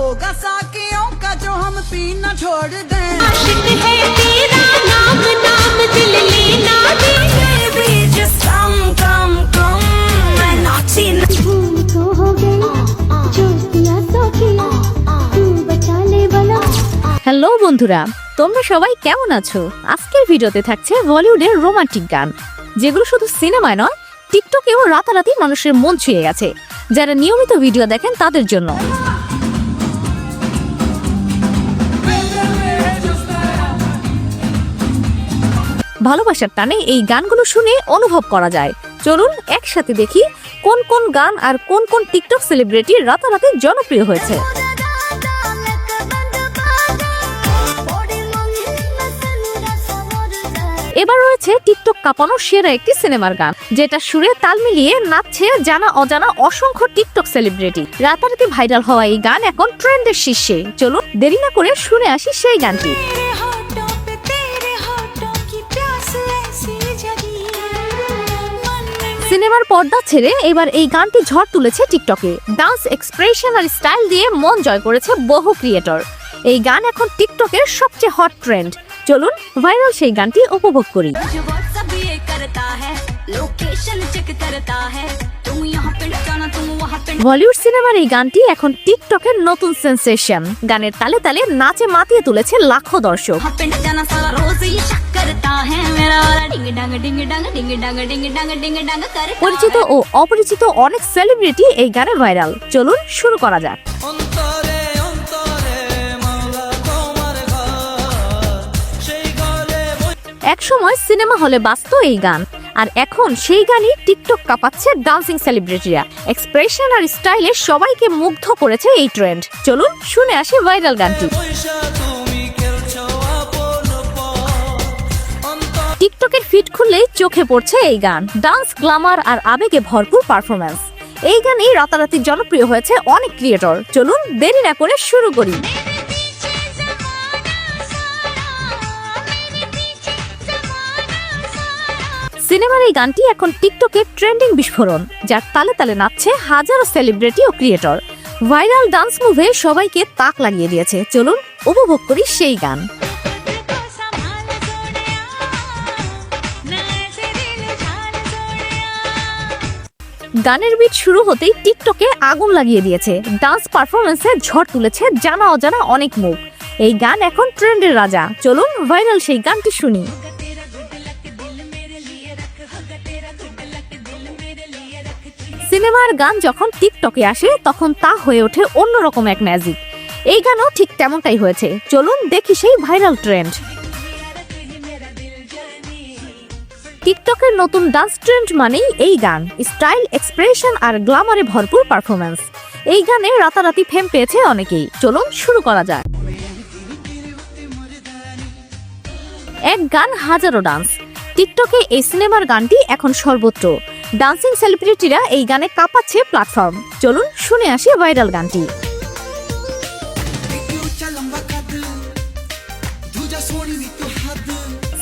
होगा साकियों का जो हम पीना छोड़ दें आशिक है तेरा नाम नाम दिल लेना दे Baby, just come, come, come मैं नाची भूल तो हो गई जो किया सो किया तू बचा ले बला হ্যালো বন্ধুরা তোমরা সবাই কেমন আছো আজকের ভিডিওতে থাকছে বলিউডের রোমান্টিক গান যেগুলো শুধু সিনেমায় নয় টিকটকেও রাতারাতি মানুষের মন ছুঁয়ে গেছে যারা নিয়মিত ভিডিও দেখেন তাদের জন্য ভালোবাসার টানে এই গানগুলো শুনে অনুভব করা যায়। চলুন একসাথে দেখি কোন কোন গান আর কোন কোন টিকটক সেলিব্রিটি রাতারাতি জনপ্রিয় হয়েছে। এবার রয়েছে টিকটক কাঁপানো সেরা একটি সিনেমার গান, যেটা সুরে তাল মিলিয়ে নাচছে জানা অজানা অসংখ্য টিকটক সেলিব্রিটি। রাতারাতি ভাইরাল হওয়া এই গান এখন ট্রেন্ডের শীর্ষে। চলুন দেরি না করে শুনে আসি সেই গানটি। সিনেমার পর্দা ছেড়ে এবার এই গানটি ঝড় তুলেছে টিকটকে। ডান্স এক্সপ্রেশন আর স্টাইল দিয়ে মন জয় করেছে বহু ক্রিয়েটর এই গান এখন টিকটকের সবচেয়ে হট ট্রেন্ড চলুন ভাইরাল সেই গানটি উপভোগ করি। বলিউড সিনেমার এই গানটি এখন টিকটকের নতুন সেন্সেশন গানের তালে তালে নাচে মাতিয়ে তুলেছে লাখো দর্শক। পরিচিত ও অপরিচিত অনেক সেলিব্রিটি এই গানে ভাইরাল চলুন শুরু করা যাক। এক সময় সিনেমা হলে বাজতো এই গান আর এখন সেই গানই টিকটক কাঁপাচ্ছে ডান্সিং সেলিব্রিটিরা এক্সপ্রেশন আর স্টাইলে সবাইকে মুগ্ধ করেছে এই ট্রেন্ড চলুন শুনে আসি ভাইরাল গানটি। টিকটকের ফিট খুললেই চোখে পড়ছে এই গান। ডান্স, গ্লামার আর আবেগে ভরপুর পারফরম্যান্স। এই গানই রাতারাতি জনপ্রিয় হয়েছে অনেক ক্রিয়েটর। চলুন দেরি না করে শুরু করি। সিনেমার এই গানটি এখন টিকটকে ট্রেন্ডিং বিস্ফোরণ, যার তালে তালে নাচছে হাজারো সেলিব্রিটি ও ক্রিয়েটর। ভাইরাল ডান্স মুভে সবাইকে তাক লাগিয়ে দিয়েছে। চলুন উপভোগ করি সেই গান। গানের বিট শুরু হতেই টিকটকে আগুন লাগিয়ে দিয়েছে। ডান্স পারফরমেন্সে ঝড় তুলেছে জানা অজানা অনেক মুখ। এই গান এখন ট্রেন্ডের রাজা। চলুন ভাইরাল সেই গানটি শুনি। সিনেমার গান যখন টিকটকে আসে, তখন তা হয়ে ওঠে অন্যরকম এক ম্যাজিক এই গানও ঠিক তেমনটাই হয়েছে। চলুন দেখি সেই ভাইরাল ট্রেন্ড টিকটকের নতুন ডান্স ট্রেন্ড মানেই এই গান। স্টাইল এক্সপ্রেশন আর গ্লামারে ভরপুর পারফরমেন্স এই গানে রাতারাতি ফেম পেয়েছে অনেকেই। চলুন শুরু করা যাক। এক গান, হাজারো ডান্স টিকটকে এই সিনেমার গানটি এখন সর্বত্র। ডান্সিং সেলিব্রিটিরা এই গানে কাঁপাচ্ছে প্ল্যাটফর্ম চলুন শুনে আসি ভাইরাল গানটি।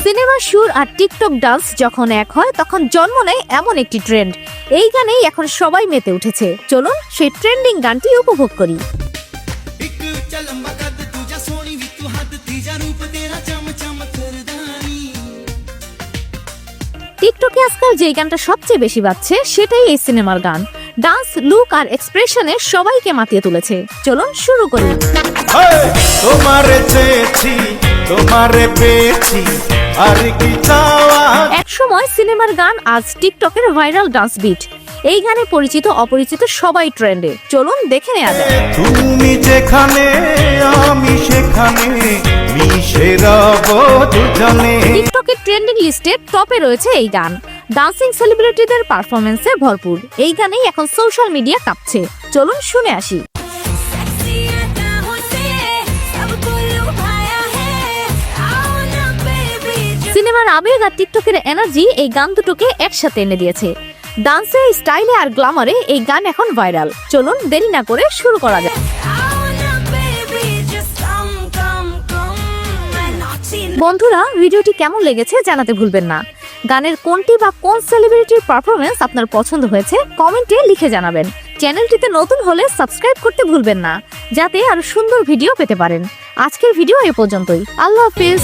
সিনেমা সুর আর টিকটক ডান্স যখন এক হয়, তখন জন্ম নেয় এমন একটি ট্রেন্ড। এই গানেই এখন সবাই মেতে উঠেছে। চলুন সেই ট্রেন্ডিং গানটি উপভোগ করি। টিকটকে আজকাল যে গানটা সবচেয়ে বেশি বাজছে, সেটাই এই সিনেমার গান। ডান্স, লুক আর এক্সপ্রেশনে সবাইকে মাতিয়ে তুলেছে। চলুন শুরু করি। তোমারে চেয়েছি, তোমারে পেয়েছি। আর কি চাওয়া? এক সময় সিনেমার গান আজ টিকটকের ভাইরাল ডান্স বিট। এই গানে পরিচিত অপরিচিত সবাই ট্রেন্ডে। চলুন দেখে নেওয়া যায় তুমি যেখানে আমি সেখানে মিশে রব দুজনে। টিকটকের ট্রেন্ডিং লিস্টে টপে রয়েছে এই গান। ডান্সিং সেলিব্রিটিদের পারফরমেন্সে ভরপুর। এই গানেই এখন সোশ্যাল মিডিয়া কাঁপছে। চলুন শুনে আসি। সিনেমার আবেগ আর টিকটকের এনার্জি এই গান দুটোকে একসাথে এনে দিয়েছে। ডান্সে, স্টাইলে আর গ্লামারে এই গান এখন ভাইরাল। চলুন দেরি না করে শুরু করা যায় বন্ধুরা, ভিডিওটি কেমন লেগেছে জানাতে ভুলবেন না। গানের কোনটি বা কোন সেলিব্রিটির পারফরমেন্স আপনার পছন্দ হয়েছে, কমেন্টে লিখে জানাবেন। চ্যানেলটিতে নতুন হলে সাবস্ক্রাইব করতে ভুলবেন না, যাতে আরও সুন্দর ভিডিও পেতে পারেন। আজকের ভিডিও এ পর্যন্তই। আল্লাহ হাফিজ।